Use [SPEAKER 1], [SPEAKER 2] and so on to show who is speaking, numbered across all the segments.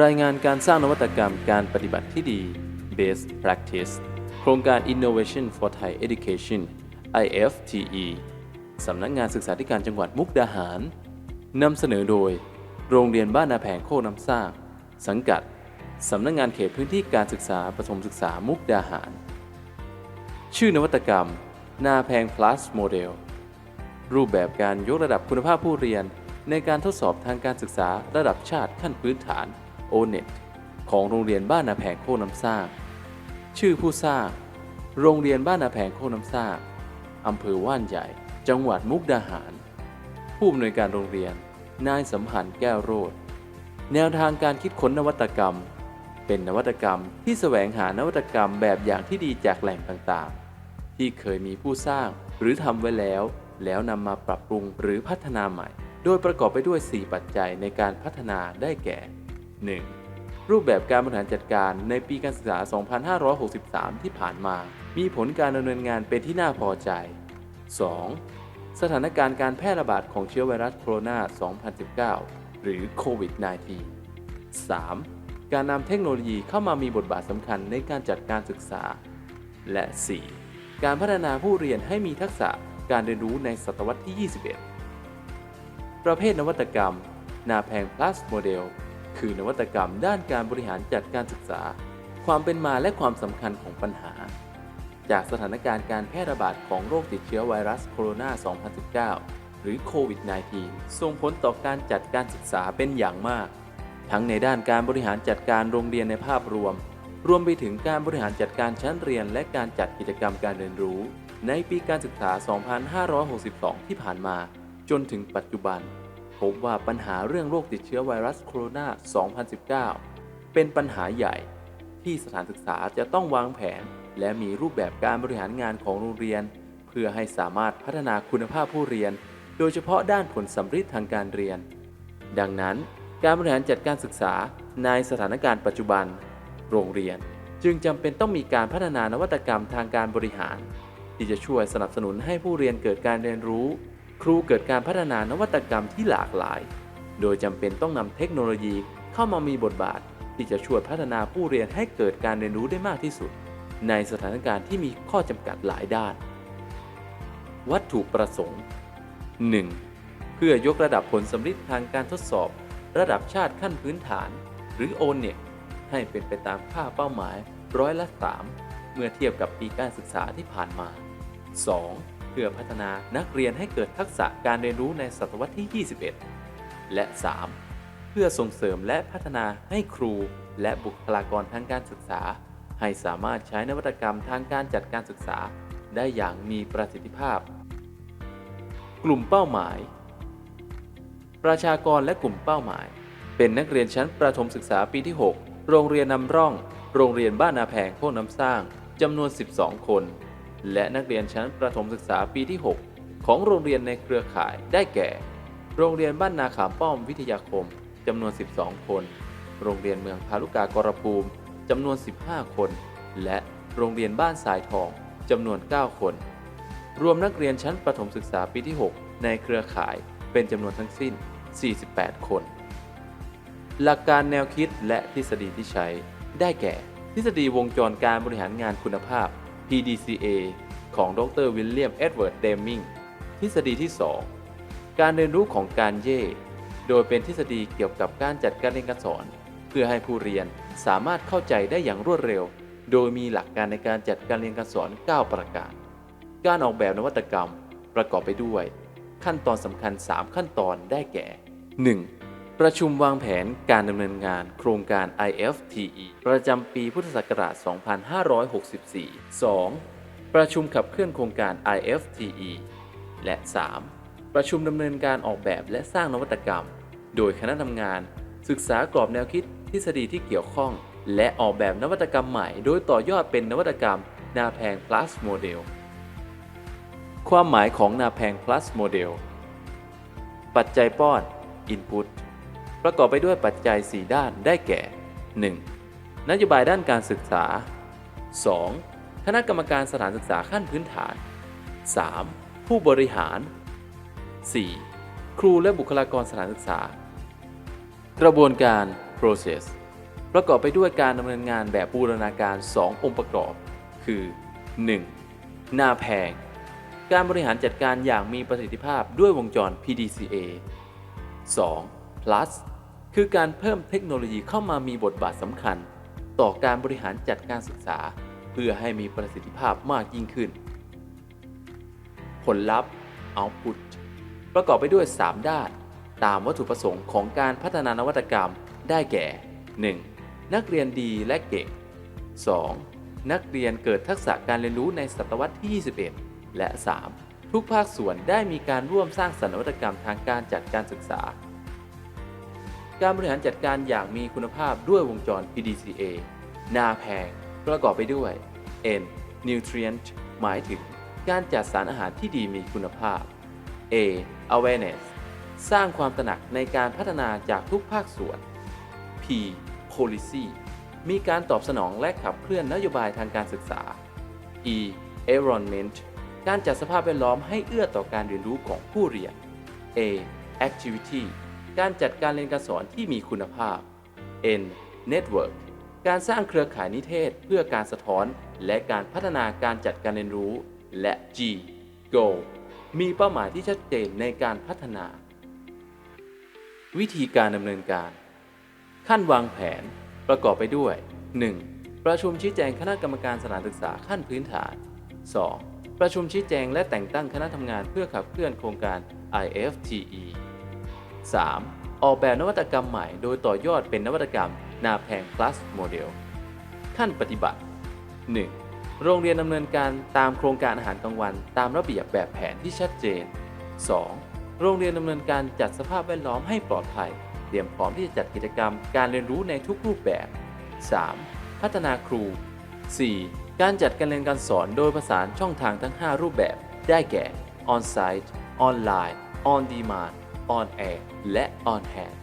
[SPEAKER 1] รายงานการสร้างนวัตกรรมการปฏิบัติที่ดี Best Practice โครงการ Innovation for Thai Education IFTE สำนักงานศึกษาธิการจังหวัดมุกดาหารนำเสนอโดย โรงเรียนบ้านนาแพงโคกน้ำสร้าง สังกัด สำนักงานเขตพื้นที่การศึกษาประถมศึกษามุกดาหาร ชื่อนวัตกรรม นาแพง plus Model รูปแบบการยกระดับคุณภาพผู้เรียน ในการทดสอบทางการศึกษาระดับชาติขั้นพื้นฐาน O-NET ของโรงเรียนบ้านนาแพงโคน้ำสร้างชื่อผู้สร้างโรงเรียนบ้านนาแพงโคน้ำสร้างอำเภอว่านใหญ่ จังหวัดมุกดาหาร ผู้อำนวยการโรงเรียน นายสัมพันธ์แก้วโรดแนวทางการคิดค้นนวัตกรรม เป็นนวัตกรรมที่แสวงหานวัตกรรมแบบอย่างที่ดีจากแหล่งต่างๆ ที่เคยมีผู้สร้างหรือทำไว้แล้ว แล้วนำมาปรับปรุงหรือพัฒนาใหม่ โดยประกอบไปด้วย 4 ปัจจัยในการพัฒนาได้แก่ 1. รูปแบบการบริหารจัดการในปีการศึกษา 2563 ที่ผ่านมา มีผลการดำเนินงานเป็นที่น่าพอใจ 2. สถานการณ์การแพร่ระบาดของเชื้อไวรัสโคโรนา 2019 หรือโควิด -19 3. การนำเทคโนโลยีเข้ามามีบทบาทสำคัญในการจัดการศึกษา และ 4. การพัฒนาผู้เรียนให้มีทักษะการเรียนรู้ในศตวรรษที่ 21 ประเภทนวัตกรรม นาแพง plus model คือนวัตกรรมด้านการบริหารจัดการศึกษา ความเป็นมาและความสำคัญของปัญหา จากสถานการณ์การแพร่ระบาดของโรคติดเชื้อไวรัสโคโรนา 2019 หรือโควิด -19 ส่งผลต่อการจัดการศึกษาเป็นอย่างมาก ทั้งในด้านการบริหารจัดการโรงเรียนในภาพรวม รวมไปถึงการบริหารจัดการชั้นเรียน และการจัดกิจกรรมการเรียนรู้ ในปีการศึกษา 2562 ที่ผ่านมา จนถึงปัจจุบัน พบว่าปัญหาเรื่องโรคติดเชื้อไวรัสโคโรนา 2019 เป็นปัญหาใหญ่ ที่สถานศึกษาจะต้องวางแผน และมีรูปแบบการบริหารงานของโรงเรียน เพื่อให้สามารถพัฒนาคุณภาพผู้เรียน โดยเฉพาะด้านผลสัมฤทธิ์ทางการเรียน ดังนั้น การบริหารจัดการศึกษาในสถานการณ์ปัจจุบัน โรงเรียน จึงจำเป็นต้องมีการพัฒนานวัตกรรมทางการบริหาร ที่จะช่วยสนับสนุนให้ผู้เรียนเกิดการเรียนรู้ ครูเกิดการพัฒนานวัตกรรมที่หลากหลาย โดยจำเป็นต้องนำเทคโนโลยีเข้ามามีบทบาท ที่จะช่วยพัฒนาผู้เรียนให้เกิดการเรียนรู้ได้มากที่สุด ในสถานการณ์ที่มีข้อจำกัดหลายด้าน วัตถุประสงค์ 1. เพื่อยกระดับผลสำลิดทางการทดสอบ ระดับชาติขั้นพื้นฐาน หรือ O-NET ให้เป็นไปตามค่าเป้าหมายร้อยละ 3 เมื่อเทียบกับปีการศึกษาที่ผ่านมา 2. เพื่อพัฒนานักเรียนให้เกิดทักษะการเรียนรู้ในศตวรรษที่ 21 และ 3. เพื่อส่งเสริมและพัฒนาให้ครูและบุคลากรทางการศึกษา ให้สามารถใช้นวัตกรรมทางการจัดการศึกษา ได้อย่างมีประสิทธิภาพ กลุ่มเป้าหมาย ประชากรและกลุ่มเป้าหมาย เป็นนักเรียนชั้นประถมศึกษาปีที่ 6 โรงเรียนนำร่อง โรงเรียนบ้านนาแพงโคกน้ำสร้างจำนวน 12 คน และนักเรียนชั้นประถมศึกษาปีที่ 6 ของโรงเรียนในเครือข่ายได้แก่ โรงเรียนบ้านนาขามป้อมวิทยาคมจำนวน 12 คน โรงเรียนเมืองพาลุกากรภูมิจำนวน 15 คน และโรงเรียนบ้านสายทองจำนวน 9 คน รวมนักเรียนชั้นประถมศึกษาปีที่ 6 ในเครือข่ายเป็นจำนวนทั้งสิ้น 48 คน หลักการแนวคิดและทฤษฎีที่ใช้ ได้แก่ ทฤษฎีวงจรการบริหารงานคุณภาพ PDCA ของดรวิลเลียม เอ็ดเวิร์ด เดมมิง ทฤษฎีที่ 2 การเรียนรู้ของการเย่ โดยเป็นทฤษฎีเกี่ยวกับการจัดการเรียนการสอน เพื่อให้ผู้เรียนสามารถเข้าใจได้อย่างรวดเร็ว โดยมีหลักการในการจัดการเรียนการสอน 9 ประการ การออกแบบนวัตกรรมประกอบไปด้วย ขั้นตอนสำคัญ 3 ขั้นตอนได้แก่ 1. ประชุมวางแผนการดำเนินงานโครงการ IFTE ประจำปีพุทธศักราช 2564 2. ประชุมขับเคลื่อนโครงการ IFTE และ 3. ประชุมดำเนินการออกแบบและสร้างนวัตกรรม โดยคณะทำงาน ศึกษากรอบแนวคิดทฤษฎีที่เกี่ยวข้อง และออกแบบนวัตกรรมใหม่ โดยต่อยอดเป็นนวัตกรรมนาแพง plus model ความหมายของนาแพง plus model ปัจจัยป้อน input ประกอบไปด้วยปัจจัย 4 ด้านได้แก่ 1. นโยบายด้านการศึกษา 2. คณะกรรมการสถานศึกษาขั้นพื้นฐาน 3. ผู้บริหาร 4. ครูและบุคลากรสถานศึกษา กระบวนการ process ประกอบไปด้วยการดำเนินงานแบบบูรณาการ 2 องค์ประกอบ คือ 1. หน้าแพง การบริหารจัดการอย่างมีประสิทธิภาพด้วยวงจร PDCA 2. plus คือการเพิ่มเทคโนโลยีเข้ามามีบทบาทสำคัญ ต่อการบริหารจัดการศึกษา เพื่อให้มีประสิทธิภาพมากยิ่งขึ้น ผลลัพธ์ output ประกอบไปด้วย 3 ด้าน ตามวัตถุประสงค์ของการพัฒนานวัตกรรมได้แก่ 1. นักเรียนดีและเก่ง 2. นักเรียนเกิดทักษะการเรียนรู้ในศตวรรษที่ 21 และ 3. ทุกภาคส่วนได้มีการร่วมสร้างสรรค์นวัตกรรมทางการจัดการศึกษา การบริหารจัดการอย่างมีคุณภาพด้วยวงจร PDCA นาแพง ประกอบไปด้วย N nutrient หมายถึงการจัดสารอาหารที่ดีมีคุณภาพ A awareness สร้างความตระหนักในการพัฒนาจากทุกภาคส่วน P policy มีการตอบสนองและขับเคลื่อนนโยบายทางการศึกษา E environment การจัดสภาพแวดล้อมให้เอื้อต่อการเรียนรู้ของผู้เรียน A activity การจัดการเรียนการสอนที่มีคุณภาพ N network การสร้างเครือข่ายนิเทศเพื่อการสะท้อน และการพัฒนาการจัดการเรียนรู้ และ G Go มีเป้าหมายที่ชัดเจนในการพัฒนา วิธีการดำเนินการ ขั้นวางแผน ประกอบไปด้วย 1. ประชุมชี้แจงคณะกรรมการสถานศึกษาขั้นพื้นฐาน 2. ประชุมชี้แจงและแต่งตั้งคณะทำงานเพื่อขับเคลื่อนโครงการ IFTE 3. ออกแบบนวัตกรรมใหม่โดยต่อยอดเป็นนวัตกรรมนาแพง plus โมเดลขั้นปฏิบัติ 1. โรงเรียนดำเนินการตามโครงการอาหารกลางวัน ตามระเบียบแบบแผนที่ชัดเจน 2. โรงเรียนดำเนินการจัดสภาพแวดล้อมให้ปลอดภัย เตรียมพร้อมที่จะจัดกิจกรรมการเรียนรู้ในทุกรูปแบบ 3. พัฒนาครู 4. การจัดการเรียนการสอนโดยประสานช่องทางทั้ง 5 รูปแบบ ได้แก่ On-site On-line On-demand On-air และ On-hand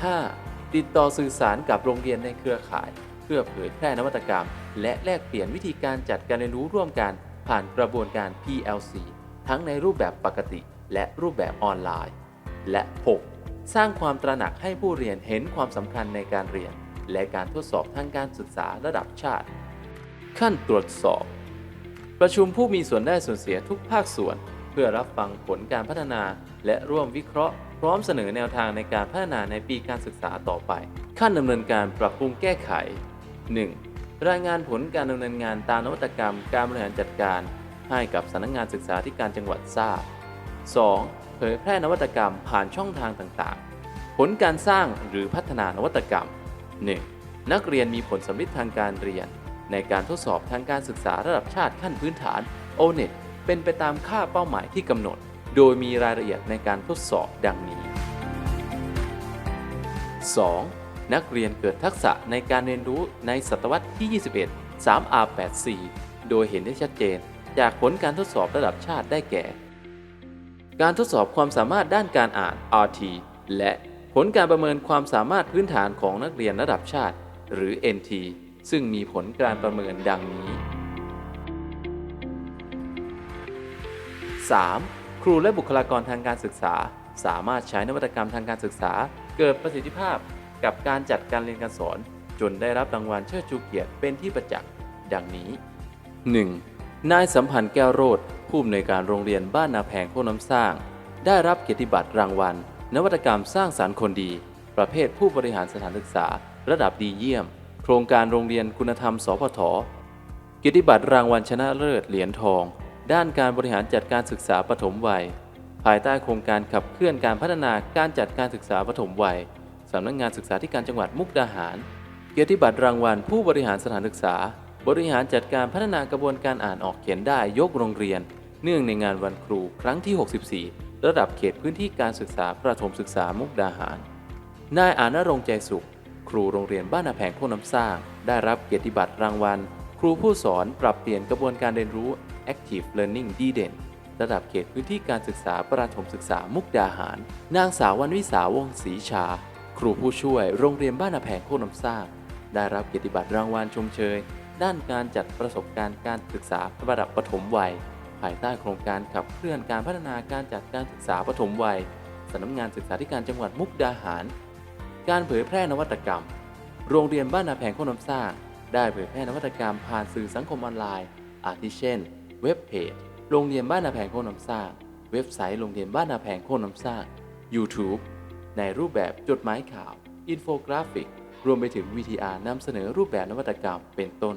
[SPEAKER 1] 5. ติดต่อสื่อสารกับโรงเรียนในเครือข่าย เพื่อเผยแพร่นวัตกรรม และแลกเปลี่ยนวิธีการจัดการเรียนรู้ร่วมกัน ผ่านกระบวนการ PLC ทั้งในรูปแบบปกติ และรูปแบบออนไลน์ และ 6. สร้างความตระหนักให้ผู้เรียนเห็นความสำคัญในการเรียน และการทดสอบทางการศึกษาระดับชาติ ขั้นตรวจสอบ ประชุมผู้มีส่วนได้ส่วนเสียทุกภาคส่วน เพื่อรับฟังผลการพัฒนา และร่วมวิเคราะห์ พร้อมเสนอแนวทางในการพัฒนาในปีการศึกษาต่อไป ขั้นดำเนินการปรับปรุงแก้ไข 1. รายงานผลการดำเนินงานตามนวัตกรรม การบริหารจัดการ ให้กับสำนักงานศึกษาธิการจังหวัดทราบ 2. เผยแพร่นวัตกรรมผ่านช่องทางต่างๆ ผลการสร้างหรือพัฒนานวัตกรรม 1. นักเรียนมีผลสำลิดทางการเรียน ในการทดสอบทางการศึกษาระดับชาติขั้นพื้นฐาน O-NET เป็นไปตามค่าเป้าหมายที่กำหนด โดยมีรายละเอียดในการทดสอบดังนี้ 2. นักเรียนเกิดทักษะในการเรียนรู้ในศตวรรษที่ 21 3R84 โดยเห็นได้ชัดเจน จากผลการทดสอบระดับชาติได้แก่ การทดสอบความสามารถด้านการอ่าน RT และผลการประเมินความสามารถพื้นฐานของนักเรียนระดับชาติ หรือ NT ซึ่งมีผลการประเมินดังนี้ 3. ครูและบุคลากรทางการศึกษา สามารถใช้นวัตกรรมทางการศึกษา เกิดประสิทธิภาพ กับการจัดการเรียนการสอน จนได้รับรางวัลเชิดชูเกียรติเป็นที่ประจักษ์ดังนี้ 1. นายสัมพันธ์แก้วโรธผู้อำนวยการโรงเรียนบ้านนาแพงโคกน้ำสร้าง ได้รับเกียรติบัตรรางวัล นวัตกรรมสร้างสารรค์คนดี ประเภทผู้บริหารสถานศึกษา ระดับดีเยี่ยม โครงการโรงเรียนคุณธรรมสพทเกียรติบัตรรางวัลชนะเลิศเหรียญทอง ด้านการบริหารจัดการศึกษาปฐมวัย ภายใต้โครงการขับเคลื่อนการพัฒนาการจัดการศึกษาปฐมวัยสำนักงานศึกษาธิการจังหวัดมุกดาหาร เกียรติบัตรรางวัลผู้บริหารสถานศึกษา บริหารจัดการพัฒนากระบวนการอ่านออกเขียนได้ยกโรงเรียน เนื่องในงานวันครูครั้งที่ 64 ระดับเขตพื้นที่การศึกษาประถมศึกษามุกดาหาร นายอานรงใจสุข ครูโรงเรียนบ้านนาแพงโคกน้ำสร้าง ได้รับเกียรติบัตรรางวัล ครูผู้สอนปรับเปลี่ยนกระบวนการเรียนรู้ Active Learning ดีเด่น ระดับเขตพื้นที่การศึกษาประถมศึกษามุกดาหาร นางสาววันวิสาวงศรีชา ครูผู้ช่วยโรงเรียนบ้านนาแพงโคกน้ำสร้างได้รับเกียรติบัตรรางวัลชมเชย ด้านการจัดประสบการณ์การศึกษาระดับปฐมวัย ภายใต้โครงการขับเคลื่อนการพัฒนาการจัดการศึกษาปฐมวัยสำนักงานศึกษาธิการจังหวัดมุกดาหาร การเผยแพร่นวัตกรรม โรงเรียนบ้านนาแพงโคกน้ำสร้างได้เผยแพร่นวัตกรรมผ่านสื่อสังคมออนไลน์ อาทิเช่น เว็บเพจโรงเรียนบ้านนาแพงโคกน้ำสร้างเว็บไซต์โรงเรียนบ้านนาแพงโคกน้ำสร้าง YouTube ในรูปแบบจดหมายข่าว อินโฟกราฟิก รวมไปถึง VTR นำเสนอรูปแบบนวัตกรรมเป็นต้น